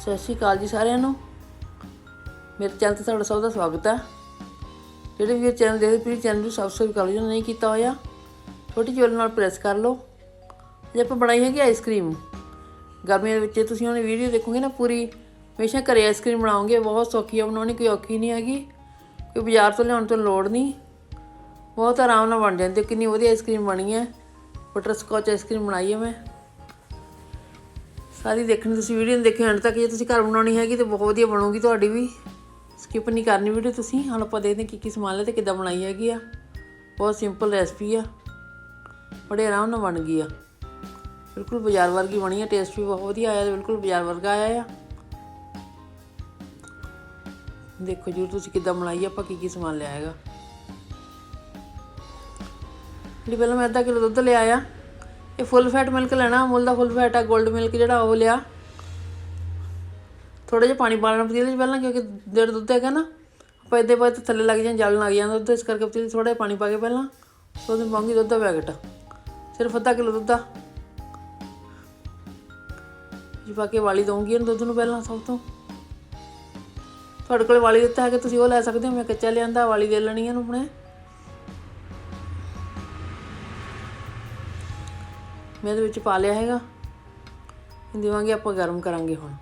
ਸਤਿ ਸ਼੍ਰੀ ਅਕਾਲ ਜੀ ਸਾਰਿਆਂ ਨੂੰ। ਮੇਰੇ ਚੈਨਲ ਤੇ ਤੁਹਾਡਾ ਸਭ ਦਾ ਸਵਾਗਤ ਹੈ ਜਿਹੜੇ ਵੀ ਚੈਨਲ ਦੇਖਦੇ ਪਲੀਜ਼ ਚੈਨਲ ਨੂੰ ਸਬਸਕ੍ਰਾਈਬ ਕਰ ਲਓ, ਜੇ ਨਹੀਂ ਕੀਤਾ ਹੋਇਆ, ਛੋਟੀ ਜਿਹੀ ਨਾਲ ਪ੍ਰੈਸ ਕਰ ਲਓ। ਜੇ ਆਪਾਂ ਬਣਾਈ ਹੈਗੀ ਆਈਸਕ੍ਰੀਮ ਗਰਮੀਆਂ ਦੇ ਵਿੱਚ ਤੁਸੀਂ ਉਹਨੇ ਵੀਡੀਓ ਦੇਖੋਗੇ ਨਾ ਪੂਰੀ, ਹਮੇਸ਼ਾ ਘਰੇ ਆਈਸਕ੍ਰੀਮ ਬਣਾਉਂਗੇ ਬਹੁਤ ਸੌਖੀ ਆ, ਬਣਾਉਣੀ ਕੋਈ ਔਖੀ ਨਹੀਂ ਹੈਗੀ। ਕੋਈ ਬਾਜ਼ਾਰ ਤੋਂ ਲਿਆਉਣ ਤੋਂ ਲੋੜ ਨਹੀਂ। ਬਹੁਤ ਆਰਾਮ ਨਾਲ ਬਣ ਜਾਂਦੀ ਕਿੰਨੀ ਵਧੀਆ ਆਈਸਕ੍ਰੀਮ ਬਣੀ ਹੈ। ਬਟਰ ਸਕੌਚ ਆਈਸਕ੍ਰੀਮ ਬਣਾਈ ਹੈ ਮੈਂ। ਸਾਰੀ ਦੇਖਣੀ ਤੁਸੀਂ ਵੀਡੀਓ ਨੂੰ ਦੇਖਿਓ ਐਂਡ ਤੱਕ ਜੇ ਤੁਸੀਂ ਘਰ ਬਣਾਉਣੀ ਹੈਗੀ ਤੇ ਬਹੁਤ ਵਧੀਆ ਬਣੂਗੀ ਤੁਹਾਡੀ ਵੀ। ਸਕਿਪ ਨਹੀਂ ਕਰਨੀ ਵੀਡੀਓ ਤੁਸੀਂ। ਹੁਣ ਆਪਾਂ ਦੇਖਦੇ ਹਾਂ ਕੀ ਕੀ ਸਮਾਨ ਲਿਆ ਤੇ ਕਿੱਦਾਂ ਬਣਾਈ ਹੈਗੀ ਆ। ਬਹੁਤ ਸਿੰਪਲ ਰੈਸਪੀ ਆ। ਬੜੇ ਆਰਾਮ ਨਾਲ ਬਣ ਗਈ ਆ। ਬਿਲਕੁਲ ਬਾਜ਼ਾਰ ਵਰਗੀ ਬਣੀ ਆ ਟੇਸਟ ਵੀ ਬਹੁਤ ਵਧੀਆ ਆਇਆ ਬਿਲਕੁਲ ਬਾਜ਼ਾਰ ਵਰਗਾ ਆਇਆ ਆ। ਦੇਖੋ ਜੀ ਤੁਸੀਂ ਕਿੱਦਾਂ ਬਣਾਈ ਆ, ਆਪਾਂ ਕੀ ਕੀ ਸਮਾਨ ਲਿਆ ਹੈਗਾ। ਜੀ ਪਹਿਲਾਂ ਮੈਂ ਅੱਧਾ ਕਿਲੋ ਦੁੱਧ ਲਿਆ ਆ ਇਹ ਫੁੱਲ ਫੈਟ ਮਿਲਕ ਲੈਣਾ, ਅਮੁੱਲ ਦਾ ਫੁੱਲ ਫੈਟ ਆ 골ਡ ਮਿਲਕ ਜਿਹੜਾ ਉਹ ਲਿਆ। ਥੋੜਾ ਜਿਹਾ ਪਾਣੀ ਪਾਲਣਾ ਪਤੀਲੇ 'ਚ ਪਹਿਲਾਂ, ਕਿਉਂਕਿ ਜਿਹੜਾ ਦੁੱਧ ਹੈਗਾ ਨਾ, ਆਪਾਂ ਇਹਦੇ ਬਾਅਦ ਥੱਲੇ ਲੱਗ ਜਾਂ ਜਲਣ ਲੱਗ ਜਾਂਦਾ ਦੁੱਧ, ਇਸ ਕਰਕੇ ਪਤੀਲੇ 'ਚ ਥੋੜਾ ਜਿਹਾ ਪਾਣੀ ਪਾ ਕੇ ਪਹਿਲਾਂ ਉਹਦੇ ਪਾਉਂਗੀ ਦੁੱਧ ਦਾ ਪੈਕਟ। ਸਿਰਫ ਅੱਧਾ ਕਿਲੋ ਦੁੱਧ ਦਾ। ਜੀ, ਪਾ ਕੇ ਵਾਲੀ ਦਊਂਗੀ ਇਹਨੂੰ ਦੁੱਧ ਨੂੰ ਪਹਿਲਾਂ ਸਭ ਤੋਂ। ਤੁਹਾਡੇ ਕੋਲ ਵਾਲੀ ਦਿੱਤਾ ਹੈ ਕਿ ਤੁਸੀਂ ਉਹ ਲੈ ਸਕਦੇ ਹੋ? ਮੈਂ ਕੱਚਾ ਲਿਆਂਦਾ, ਵਾਲੀ ਦੇ ਲੈਣੀ ਇਹਨੂੰ ਆਪਣੇ। ਮੈਂ ਇਹਦੇ ਵਿੱਚ ਪਾ ਲਿਆ ਹੈਗਾ। ਦੇਵਾਂਗੇ, ਆਪਾਂ ਗਰਮ ਕਰਾਂਗੇ ਹੁਣ।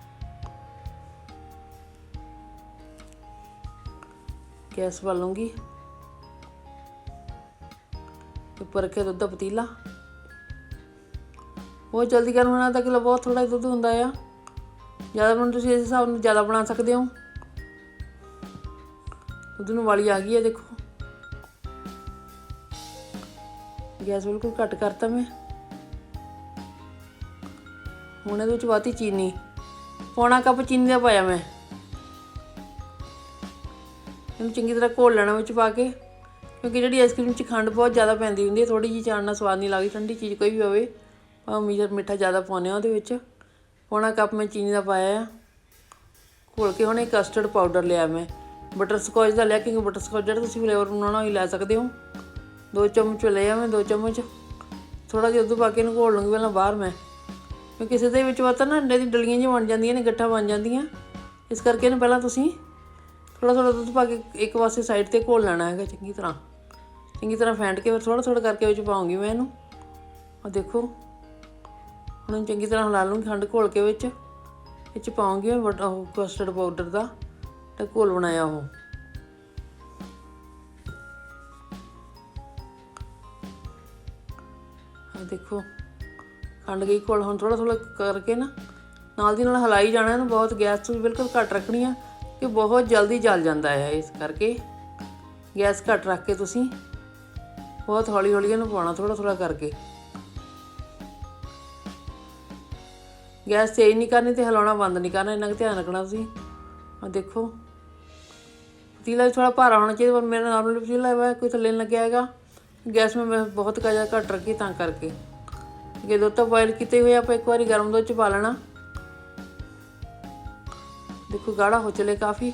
ਗੈਸ ਬਾਲੂੰਗੀ ਉੱਪਰ ਰੱਖਿਆ ਦੁੱਧ ਦਾ ਪਤੀਲਾ। ਬਹੁਤ ਜਲਦੀ ਗਰਮ ਹੋਣਾ ਤਾਂ ਕਿਲੋ ਬਹੁਤ ਥੋੜਾ ਦੁੱਧ ਹੁੰਦਾ ਆ। ਜ਼ਿਆਦਾ ਬਣ ਤੁਸੀਂ ਇਸ ਹਿਸਾਬ ਨਾਲ ਜ਼ਿਆਦਾ ਬਣਾ ਸਕਦੇ ਹੋ। ਦੁੱਧ ਨੂੰ ਵਾਲੀ ਆ ਗਈ ਹੈ ਦੇਖੋ। ਗੈਸ ਬਿਲਕੁਲ ਘੱਟ ਕਰਤਾ ਮੈਂ। ਹੁਣ ਇਹਦੇ ਵਿੱਚ ਪਾਤੀ ਚੀਨੀ। ਪੌਣਾ ਕੱਪ ਚੀਨੀ ਦਾ ਪਾਇਆ ਮੈਂ। ਇਹਨੂੰ ਚੰਗੀ ਤਰ੍ਹਾਂ ਘੋਲ ਲੈਣਾ ਵਿੱਚ ਪਾ ਕੇ। ਕਿਉਂਕਿ ਜਿਹੜੀ ਆਈਸਕ੍ਰੀਮ 'ਚ ਖੰਡ ਬਹੁਤ ਜ਼ਿਆਦਾ ਪੈਂਦੀ ਹੁੰਦੀ ਹੈ ਥੋੜੀ ਜਿਹੀ ਚਾਣ ਨਾਲ ਸਵਾਦ ਨਹੀਂ ਲੱਗਦੀ, ਠੰਡੀ ਚੀਜ਼ ਕੋਈ ਵੀ ਹੋਵੇ, ਭਾਵੇਂ ਮੀਠਾ ਮਿੱਠਾ ਜ਼ਿਆਦਾ ਪਾਉਂਦੇ ਆ ਉਹਦੇ ਵਿੱਚ। ਪੌਣਾ ਕੱਪ ਮੈਂ ਚੀਨੀ ਦਾ ਪਾਇਆ ਆ। ਘੋਲ ਕੇ ਹੁਣ ਇਹ ਕਸਟਰਡ ਪਾਊਡਰ ਲਿਆ ਮੈਂ। ਬਟਰ ਸਕੌਚ ਦਾ ਲਿਆ, ਕਿਉਂਕਿ ਬਟਰ ਸਕੌਚ ਜਿਹੜਾ ਤੁਸੀਂ ਫਲੇਵਰ ਬਣਾਉਣਾ ਉਹ ਲੈ ਸਕਦੇ ਹੋ। ਦੋ ਚਮਚ ਲਿਆ ਮੈਂ, ਦੋ ਚਮਚ। ਥੋੜਾ ਜਿਹਾ ਦੁੱਧ ਪਾ ਕੇ ਇਹਨੂੰ ਘੋਲ ਲੂੰਗੀ ਪਹਿਲਾਂ ਬਾਹਰ ਮੈਂ। ਕਿਉਂਕਿ ਕਿਸੇ ਦੇ ਵਿੱਚ ਪਤਾ ਨਾ ਅੰਡੇ ਦੀ ਡਲੀਆਂ ਜਿਹੀਆਂ ਬਣ ਜਾਂਦੀਆਂ ਨੇ, ਗੱਠਾਂ ਬਣ ਜਾਂਦੀਆਂ। ਇਸ ਕਰਕੇ ਇਹਨੂੰ ਪਹਿਲਾਂ ਤੁਸੀਂ ਥੋੜਾ ਥੋੜਾ ਦੁੱਧ ਪਾ ਕੇ ਇੱਕ ਪਾਸੇ ਸਾਈਡ ਤੇ ਘੋਲ ਲੈਣਾ ਹੈਗਾ ਚੰਗੀ ਤਰ੍ਹਾਂ। ਚੰਗੀ ਤਰ੍ਹਾਂ ਫੈਂਟ ਕੇ ਫਿਰ ਥੋੜਾ ਥੋੜਾ ਕਰਕੇ ਵਿੱਚ ਪਾਉਂਗੀ ਮੈਂ ਇਹਨੂੰ। ਆ ਦੇਖੋ, ਹੁਣ ਚੰਗੀ ਤਰ੍ਹਾਂ ਹਿਲਾ ਲੂੰਗੀ ਖੰਡ ਘੋਲ ਕੇ ਵਿੱਚ। ਵਿੱਚ ਪਾਉਂਗੀ ਮੈਂ ਉਹ ਕਸਟਰਡ ਪਾਊਡਰ ਦਾ, ਤੇ ਘੋਲ ਬਣਾਇਆ ਉਹ। ਆ ਦੇਖੋ ਖੰਡ ਗਈ, ਕੋਲ ਹੁਣ ਥੋੜਾ ਥੋੜਾ ਕਰਕੇ ਨਾ ਨਾਲ ਦੀ ਨਾਲ ਹਲਾਈ ਜਾਣਾ ਇਹਨੂੰ ਬਹੁਤ ਗੈਸ ਤੋਂ ਬਿਲਕੁਲ ਘੱਟ ਰੱਖਣੀ ਆ ਕਿ ਬਹੁਤ ਜਲਦੀ ਜਲ ਜਾਂਦਾ ਹੈ ਇਸ ਕਰਕੇ। ਗੈਸ ਘੱਟ ਰੱਖ ਕੇ ਤੁਸੀਂ ਬਹੁਤ ਹੌਲੀ ਹੌਲੀ ਇਹਨੂੰ ਪਾਉਣਾ ਥੋੜਾ ਥੋੜਾ ਕਰਕੇ। ਗੈਸ ਤੇਜ਼ ਨਹੀਂ ਕਰਨੀ ਤੇ ਹਿਲਾਉਣਾ ਬੰਦ ਨਹੀਂ ਕਰਨਾ, ਇੰਨਾ ਕੁ ਧਿਆਨ ਰੱਖਣਾ ਤੁਸੀਂ। ਆ ਦੇਖੋ। ਪਤੀਲਾ ਵੀ ਥੋੜਾ ਭਾਰਾ ਹੋਣਾ ਚਾਹੀਦਾ, ਪਰ ਮੇਰਾ ਨਾਰਮਲ ਪਤੀਲਾ ਹੈ ਕੋਈ ਥੱਲੇ ਨਹੀਂ ਲੱਗਿਆ ਹੈਗਾ। ਗੈਸ ਮੈਂ ਮੈਂ ਬਹੁਤ ਕਾਜਾ ਘੱਟ ਰੱਖੀ ਤਾਂ ਕਰਕੇ। ਜੇ ਦੁੱਧ ਤਾਂ ਬੋਇਲ ਕੀਤੇ ਹੋਏ ਆਪਾਂ ਇੱਕ ਵਾਰੀ ਗਰਮ ਦੁੱਧ ਚ ਪਾ ਲੈਣਾ। ਦੇਖੋ ਗਾੜਾ ਹੋ ਚਲੇ ਕਾਫੀ।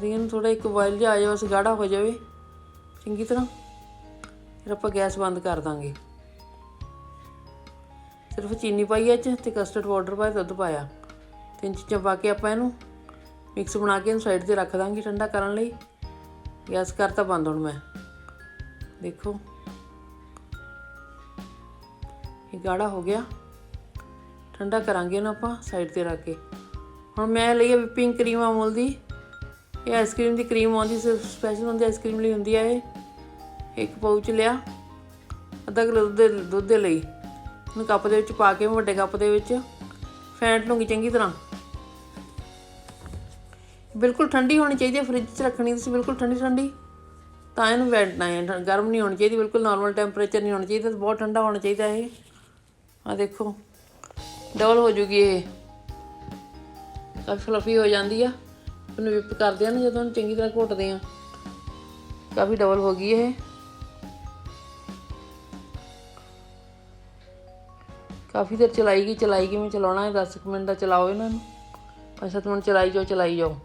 ਰੀਨ ਥੋੜਾ ਇੱਕ ਬੋਇਲ ਜਿਹਾ ਆ ਜਾਵੇ, ਬਸ ਗਾੜਾ ਹੋ ਜਾਵੇ। ਚੰਗੀ ਤਰ੍ਹਾਂ। ਫਿਰ ਆਪਾਂ ਗੈਸ ਬੰਦ ਕਰ ਦਾਂਗੇ। ਸਿਰਫ ਚੀਨੀ ਪਾਈ ਇਹ 'ਚ ਤੇ ਕਸਟਰਡ ਪਾਊਡਰ ਪਾਇਆ, ਦੁੱਧ ਪਾਇਆ। ਤਿੰਨ ਚੀਜ਼ਾਂ ਪਾ ਕੇ ਆਪਾਂ ਇਹਨੂੰ ਮਿਕਸ ਬਣਾ ਕੇ ਇਹਨੂੰ ਸਾਈਡ ਤੇ ਰੱਖ ਦਾਂਗੇ ਠੰਡਾ ਕਰਨ ਲਈ। ਗੈਸ ਕਰਤਾ ਬੰਦ ਹੁਣ ਮੈਂ। ਦੇਖੋ। ਇਹ ਗਾੜਾ ਹੋ ਗਿਆ। ਠੰਡਾ ਕਰਾਂਗੇ ਇਹਨੂੰ ਆਪਾਂ ਸਾਈਡ ਤੇ ਰੱਖ ਕੇ। ਹੁਣ ਮੈਂ ਲਈ ਹੈ ਵਿਪਿੰਗ ਕਰੀਮ ਅਮੂਲ ਦੀ। ਇਹ ਆਈਸਕ੍ਰੀਮ ਦੀ ਕਰੀਮ ਆਉਂਦੀ ਸਪੈਸ਼ਲ ਹੁੰਦੀ ਆਈਸਕ੍ਰੀਮ ਲਈ ਹੁੰਦੀ ਹੈ ਇਹ। ਇੱਕ ਪਾਊਚ ਲਿਆ। ਅੱਧਾ ਕਿਲੋ ਦੁੱਧ ਦੇ ਦੁੱਧ ਦੇ ਲਈ। ਉਹਨੂੰ ਕੱਪ ਦੇ ਵਿੱਚ ਪਾ ਕੇ ਮੈਂ ਵੱਡੇ ਕੱਪ ਦੇ ਵਿੱਚ। ਫੈਂਟ ਲੂੰਗੀ ਚੰਗੀ ਤਰ੍ਹਾਂ। ਬਿਲਕੁਲ ਠੰਡੀ ਹੋਣੀ ਚਾਹੀਦੀ ਹੈ ਫ੍ਰਿਜ 'ਚ ਰੱਖਣੀ ਤੁਸੀਂ, ਬਿਲਕੁਲ ਠੰਡੀ ਠੰਡੀ ਤਾਂ ਇਹਨੂੰ ਵੈਂਟਣਾ ਹੈ ਗਰਮ ਨਹੀਂ ਹੋਣੀ ਚਾਹੀਦੀ, ਬਿਲਕੁਲ ਨਾਰਮਲ ਟੈਂਪਰੇਚਰ ਨਹੀਂ ਹੋਣਾ ਚਾਹੀਦਾ ਬਹੁਤ ਠੰਡਾ ਹੋਣਾ ਚਾਹੀਦਾ ਇਹ। ਆ ਦੇਖੋ ਡਬਲ ਹੋ ਜੂਗੀ ਇਹ। ਕਾਫੀ ਫਲਫੀ ਹੋ ਜਾਂਦੀ ਆ। ਉਹਨੂੰ ਵਿਪ ਕਰਦੇ ਆ ਨਾ, ਜਦੋਂ ਉਹਨੂੰ ਚੰਗੀ ਤਰ੍ਹਾਂ ਘੋਟਦੇ ਆ। ਕਾਫੀ ਡਬਲ ਹੋ ਗਈ ਇਹ। ਕਾਫੀ ਦੇਰ ਚਲਾਈ ਗਈ ਚਲਾਈ ਗਈ ਮੈਂ ਚਲਾਉਣਾ ਹੈ 10 ਕੁ ਮਿੰਟ ਦਾ ਚਲਾਓ ਇਹਨਾਂ ਨੂੰ। 5-7 ਮਿੰਟ ਚਲਾਈ ਜਾਓ ਚਲਾਈ ਜਾਓ।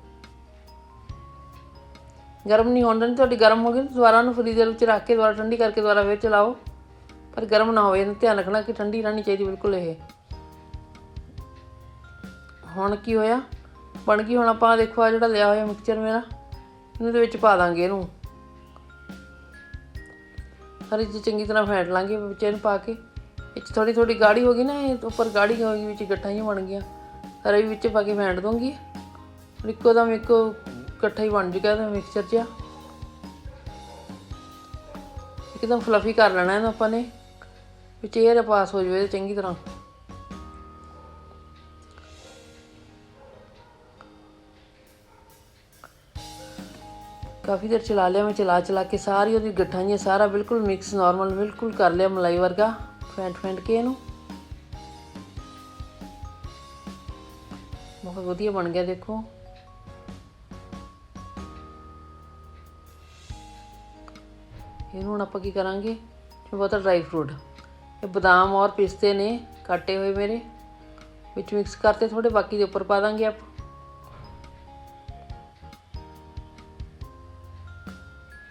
ਗਰਮ ਨਹੀਂ ਹੋਣ ਦੇਣੀ, ਤੁਹਾਡੀ ਗਰਮ ਹੋ ਗਈ, ਦੁਬਾਰਾ ਉਹਨੂੰ ਫਰੀਜ਼ਰ ਵਿੱਚ ਰੱਖ ਕੇ ਦੁਬਾਰਾ ਠੰਡੀ ਕਰਕੇ ਦੁਬਾਰਾ ਫਿਰ ਚਲਾਓ। ਪਰ ਗਰਮ ਨਾ ਹੋਵੇ, ਇਹਨੂੰ ਧਿਆਨ ਰੱਖਣਾ ਕਿ ਠੰਡੀ ਰਹਿਣੀ ਚਾਹੀਦੀ ਬਿਲਕੁਲ ਇਹ। ਹੁਣ ਕੀ ਹੋਇਆ? ਬਣ ਗਈ, ਹੁਣ ਆਪਾਂ ਦੇਖੋ ਆ ਜਿਹੜਾ ਲਿਆ ਹੋਇਆ ਮਿਕਸਚਰ ਮੇਰਾ, ਇਹਨੂੰ ਦੇ ਵਿੱਚ ਪਾ ਦਾਂਗੇ ਇਹਨੂੰ। ਹਰੀ ਜੀ ਚੰਗੀ ਤਰ੍ਹਾਂ ਫੈਂਟ ਲਾਂਗੇ ਵਿੱਚ ਇਹਨੂੰ ਪਾ ਕੇ। ਵਿੱਚ ਥੋੜੀ ਥੋੜੀ ਗਾੜੀ ਹੋ ਗਈ ਨਾ, ਇਹ ਉੱਪਰ ਗਾੜੀ ਹੋ ਗਈ ਵਿੱਚ ਗੱਠਾਂ ਹੀ ਬਣ ਗਈਆਂ। ਹਰੇ ਵਿੱਚ ਪਾ ਕੇ ਫੈਂਟ ਦੂੰਗੀ ਇੱਕੋ ਦਮ ਇੱਕੋ ਇਕੱਠਾ ਹੀ ਬਣ ਚੁੱਕਿਆ ਇਹਦਾ ਮਿਕਸਚਰ ਜਿਹਾ। ਇੱਕਦਮ ਫਲਫੀ ਕਰ ਲੈਣਾ ਇਹਨੂੰ ਆਪਾਂ ਨੇ। ਵਿੱਚ 에ਅਰ ਪਾਸ ਹੋ ਜਾਵੇ ਚੰਗੀ ਤਰ੍ਹਾਂ। ਕਾਫੀ ਦੇਰ ਚਲਾ ਲਿਆ, ਮੈਂ ਚਲਾ ਚਲਾ ਕੇ ਸਾਰੀ ਉਹਦੀ ਗੱਠਾਂ ਜਿਹੀਆਂ ਸਾਰਾ ਬਿਲਕੁਲ ਮਿਕਸ ਨਾਰਮਲ ਬਿਲਕੁਲ ਕਰ ਲਿਆ ਮਲਾਈ ਵਰਗਾ। ਫੈਂਟ ਫੈਂਟ ਕੇ ਇਹਨੂੰ। ਬਹੁਤ ਵਧੀਆ ਬਣ ਗਿਆ, ਦੇਖੋ। ਇਹਨੂੰ ਹੁਣ ਆਪਾਂ ਕੀ ਕਰਾਂਗੇ? ਬਹੁਤਾ ਡਰਾਈ ਫਰੂਟ ਇਹ ਬਦਾਮ ਔਰ ਪਿਸਤੇ ਨੇ, ਕੱਟੇ ਹੋਏ ਮੇਰੇ। ਵਿੱਚ ਮਿਕਸ ਕਰਤੇ ਥੋੜੇ ਬਾਕੀ ਦੇ ਉੱਪਰ ਪਾ ਦਾਂਗੇ ਆਪਾਂ।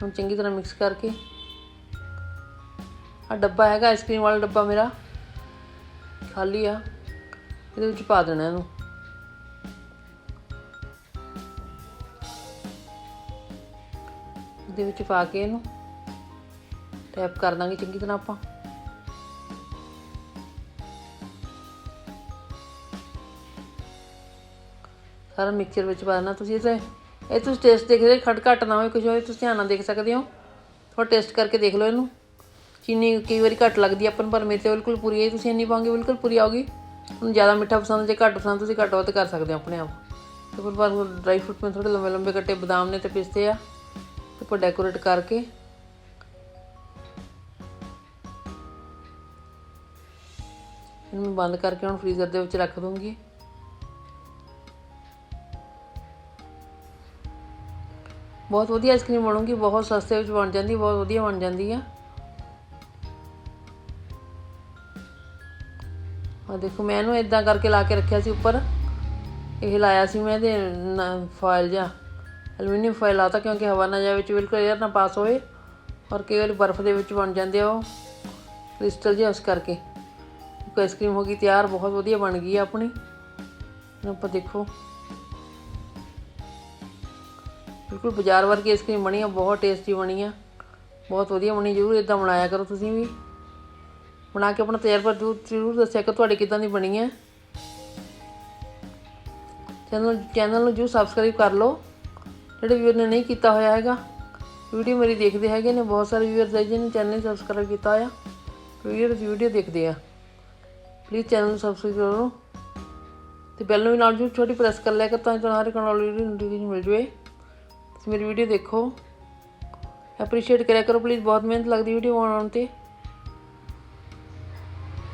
ਹੁਣ ਚੰਗੀ ਤਰ੍ਹਾਂ ਮਿਕਸ ਕਰਕੇ। ਆ ਡੱਬਾ ਹੈਗਾ ਆਈਸਕ੍ਰੀਮ ਵਾਲਾ ਡੱਬਾ ਮੇਰਾ। ਖਾਲੀ ਆ। ਇਹਦੇ ਵਿੱਚ ਪਾ ਦੇਣਾ ਇਹਨੂੰ। ਇਹਦੇ ਵਿੱਚ ਪਾ ਕੇ ਇਹਨੂੰ। ਟੈਪ ਕਰ ਦਾਂਗੇ ਚੰਗੀ ਤਰ੍ਹਾਂ ਆਪਾਂ। ਸਾਰਾ ਮਿਕਸਚਰ ਵਿੱਚ ਪਾ ਦੇਣਾ। ਤੁਸੀਂ ਇਹ ਇਹ ਤੁਸੀਂ ਟੇਸਟ ਦੇਖਦੇ ਖਟ ਘੱਟ ਨਾ ਹੋਵੇ ਕੁਝ ਹੋਵੇ ਤੁਸੀਂ ਧਿਆਨ ਨਾਲ ਦੇਖ ਸਕਦੇ ਹੋ। ਥੋੜਾ ਟੇਸਟ ਕਰਕੇ ਦੇਖ ਲਓ ਇਹਨੂੰ। ਚੀਨੀ ਕਈ ਵਾਰੀ ਘੱਟ ਲੱਗਦੀ ਆਪਾਂ ਨੂੰ, ਪਰ ਮੇਰੇ ਤੇ ਬਿਲਕੁਲ ਪੂਰੀ ਹੈ ਤੁਸੀਂ ਇੰਨੀ ਪਾਉਂਗੇ ਬਿਲਕੁਲ ਪੂਰੀ ਆਊਗੀ। ਹੁਣ ਜ਼ਿਆਦਾ ਮਿੱਠਾ ਪਸੰਦ ਜੇ ਘੱਟ ਪਸੰਦ, ਤੁਸੀਂ ਘੱਟ ਵੱਧ ਕਰ ਸਕਦੇ ਹੋ ਆਪਣੇ ਆਪ। ਤੇ ਫਿਰ ਬਾਅਦ ਡਰਾਈ ਫਰੂਟ ਮੈਂ ਥੋੜੇ ਲੰਬੇ ਲੰਬੇ ਕੱਟੇ ਬਦਾਮ ਨੇ ਤੇ ਪਿਸਤੇ ਆ। ਤੇ ਪਰ ਡੈਕੋਰੇਟ ਕਰਕੇ ਇਹਨੂੰ ਬੰਦ ਕਰਕੇ ਹੁਣ ਫ੍ਰੀਜ਼ਰ ਦੇ ਵਿੱਚ ਰੱਖ ਦੂੰਗੀ। ਬਹੁਤ ਵਧੀਆ ਆਈਸਕ੍ਰੀਮ ਬਣੂਗੀ, ਬਹੁਤ ਸਸਤੇ ਵਿੱਚ ਬਣ ਜਾਂਦੀ, ਬਹੁਤ ਵਧੀਆ ਬਣ ਜਾਂਦੀ ਆ। ਆ ਦੇਖੋ, ਮੈਂ ਇਹਨੂੰ ਇਦਾਂ ਕਰਕੇ ਲਾ ਕੇ ਰੱਖਿਆ ਸੀ ਉੱਪਰ। ਇਹ ਲਾਇਆ ਸੀ ਮੈਂ ਇਹਦੇ ਫਾਇਲ ਜਾਂ ਐਲੂਮੀਨੀਅਮ ਫਾਇਲ ਲਾਤਾ ਕਿਉਂਕਿ ਹਵਾ ਨਾ ਜਾਵੇ ਵਿੱਚ, ਬਿਲਕੁਲ 에ਅਰ ਨਾ ਪਾਸ ਹੋਵੇ। ਔਰ ਕਈ ਵਾਰੀ ਬਰਫ਼ ਦੇ ਵਿੱਚ ਬਣ ਜਾਂਦੇ ਆ ਉਹ। ਕ੍ਰਿਸਟਲ ਜਿਹਾ ਉਸ ਕਰਕੇ। ਆਈਸਕ੍ਰੀਮ ਹੋ ਗਈ, ਤਿਆਰ ਬਹੁਤ ਵਧੀਆ ਬਣ ਗਈ ਆ ਆਪਣੀ। ਆਪਾਂ ਦੇਖੋ। ਬਿਲਕੁਲ ਬਾਜ਼ਾਰ ਵਰਗੀ ਆਈਸਕ੍ਰੀਮ ਬਣੀ ਆ, ਬਹੁਤ ਟੇਸਟੀ ਬਣੀ ਆ। ਬਹੁਤ ਵਧੀਆ ਬਣੀ, ਜ਼ਰੂਰ ਇਦਾਂ ਬਣਾਇਆ ਕਰੋ ਤੁਸੀਂ ਵੀ। ਬਣਾ ਕੇ ਆਪਣਾ ਤਜਰਬਾ ਜ਼ਰੂਰ ਜ਼ਰੂਰ ਦੱਸਿਆ ਕਿ ਤੁਹਾਡੀ ਕਿਦਾਂ ਦੀ ਬਣੀ ਹੈ ਚੈਨਲ ਚੈਨਲ ਨੂੰ ਜਰੂਰ ਸਬਸਕ੍ਰਾਈਬ ਕਰ ਲਓ। ਜਿਹੜੇ ਵੀਰ ਨੇ ਨਹੀਂ ਕੀਤਾ ਹੋਇਆ ਹੈਗਾ, ਵੀਡੀਓ ਮੇਰੀ ਦੇਖਦੇ ਹੈਗੇ ਨੇ, ਬਹੁਤ ਸਾਰੇ ਵੀਅਰਸ ਹੈ ਜਿਹਨੇ ਚੈਨਲ ਸਬਸਕ੍ਰਾਈਬ ਕੀਤਾ ਹੋਇਆ। ਵੀਡੀਓ ਵੀਡੀਓ ਦੇਖਦੇ ਆ। ਪਲੀਜ਼ ਚੈਨਲ ਨੂੰ ਸਬਸਕ੍ਰਾਈਬ ਕਰੋ। ਤੇ ਬੈਲ ਨੂੰ ਵੀ ਨਾਲ ਜਰੂਰ ਛੋਟੀ ਪ੍ਰੈਸ ਕਰ ਲਿਆ ਕਰ ਤਾਂ ਤੁਹਾਨੂੰ ਹਰ ਇੱਕ ਨਾਲ ਵੀਡੀਓ ਨੋਟੀਫਿਕੇਸ਼ਨ ਮਿਲ ਜਵੇ। ਤੁਸੀਂ ਮੇਰੀ ਵੀਡੀਓ ਦੇਖੋ। ਐਪਰੀਸ਼ੀਏਟ ਕਰਿਆ ਕਰੋ ਪਲੀਜ਼ ਬਹੁਤ ਮਿਹਨਤ ਲੱਗਦੀ ਵੀਡੀਓ ਬਣਾਉਣ ਤੇ।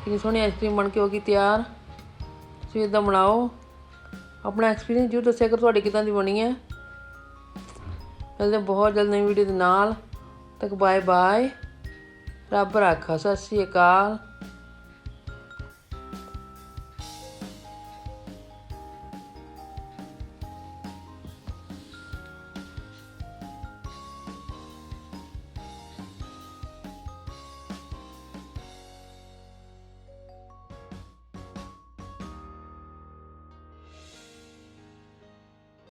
ਕਿੰਨੀ ਸੋਹਣੀ ਆਈਸਕ੍ਰੀਮ ਬਣ ਕੇ ਹੋ ਗਈ ਤਿਆਰ। ਤੁਸੀਂ ਇਦਾਂ ਬਣਾਓ। ਆਪਣਾ ਐਕਸਪੀਰੀਅੰਸ ਜਰੂਰ ਦੱਸਿਆ ਕਰੋ ਤੁਹਾਡੀ ਕਿਦਾਂ ਦੀ ਬਣੀ ਹੈ। ਮਿਲਦੇ ਬਹੁਤ ਜਲਦ ਨਵੀਂ ਵੀਡੀਓ ਦੇ ਨਾਲ। ਤੱਕ ਬਾਏ ਬਾਏ ਰੱਬ ਰਾਖਾ, ਸਤਿ ਸ਼੍ਰੀ ਅਕਾਲ।